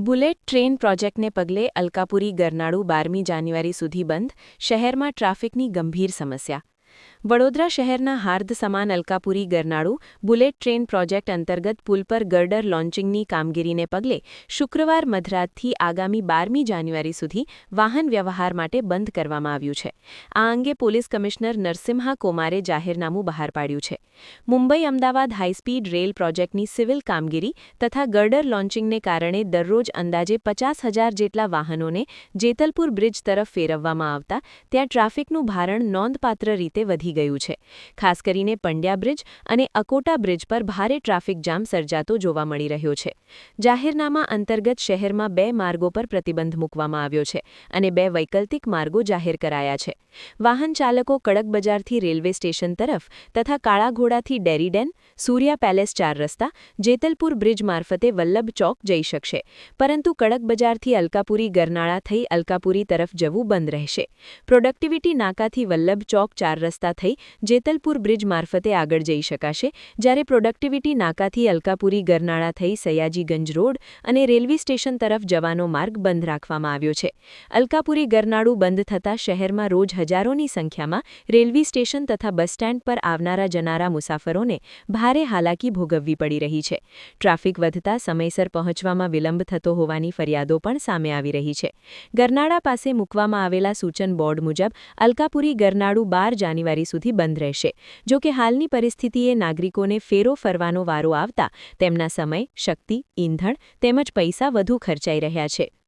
Bullet train પ્રોજેક્ટને પગલે અલકાપુરી ગરનાળું બારમી જાન્યુઆરી સુધી બંધ શહેરમાં ટ્રાફિકની ગંભીર સમસ્યા વડોદરા શહેરના હાર્દ સમાન અલકાપુરી ગરનાળું બુલેટ ટ્રેન પ્રોજેક્ટ અંતર્ગત પુલ પર ગર્ડર લોન્ચિંગની કામગીરીને પગલે શુક્રવાર મધરાતથી આગામી બારમી જાન્યુઆરી સુધી વાહન વ્યવહાર માટે બંધ કરવામાં આવ્યું છે. આ અંગે પોલીસ કમિશનર નરસિમ્હા કોમારે જાહેરનામું બહાર પાડ્યું છે. Mumbai Ahmedabad high speed rail પ્રોજેક્ટની સિવિલ કામગીરી તથા ગર્ડર લોન્ચિંગને કારણે દરરોજ અંદાજે પચાસ હજાર જેટલા વાહનોને જેતલપુર બ્રિજ તરફ ફેરવવામાં આવતા, ત્યાં ટ્રાફિકનું ભારણ નોંધપાત્ર રીતે વધી ગયું છે. ખાસ કરીને પંડ્યા બ્રિજ અને અકોટા બ્રિજ પર ભારે ટ્રાફિક જામ સર્જાતો જોવા મળી રહ્યો છે. જાહેરનામા અંતર્ગત શહેરમાં બે માર્ગો પર પ્રતિબંધ મૂકવામાં આવ્યો છે અને બે વૈકલ્પિક માર્ગો જાહેર કરાયા છે. વાહન ચાલકો કડક બજારથી રેલવે સ્ટેશન તરફ તથા કાળાઘોડાથી ડેરીડેન સૂર્યા પેલેસ ચાર રસ્તા, જેતલપુર બ્રિજ મારફતે વલ્લભ ચોક જઈ શકશે. પરંતુ કડક બજારથી અલકાપુરી ગરનાળા થઈ અલકાપુરી તરફ જવું બંધ રહેશે. પ્રોડક્ટિવિટી નાકાથી વલ્લભ ચોક ચાર થઈ જેતલપુર બ્રિજ મારફતે આગળ જઈ શકાશે, જ્યારે પ્રોડક્ટિવિટી નાકાથી અલકાપુરી ગરનાળા થઈ સયાજીગંજ રોડ અને રેલવે સ્ટેશન તરફ જવાનો માર્ગ બંધ રાખવામાં આવ્યો છે. અલકાપુરી ગરનાળું બંધ થતાં શહેરમાં રોજ હજારોની સંખ્યામાં રેલવે સ્ટેશન તથા બસ સ્ટેન્ડ પર આવનારા જનારા મુસાફરોને ભારે હાલાકી ભોગવવી પડી રહી છે. ટ્રાફિક વધતા સમયસર પહોંચવામાં વિલંબ થતો હોવાની ફરિયાદો પણ સામે આવી રહી છે. ગરનાળા પાસે મૂકવામાં આવેલા સૂચન બોર્ડ મુજબ, અલકાપુરી ગરનાળું બાર જાન્યુઆરી સુધી બંધ રહેશે. જો કે હાલની પરિસ્થિતિએ નાગરિકોને ફેરો ફરવાનો વારો આવતા તેમના સમય, શક્તિ, ઈંધણ તેમજ પૈસા વધુ ખર્ચાઈ રહ્યા છે.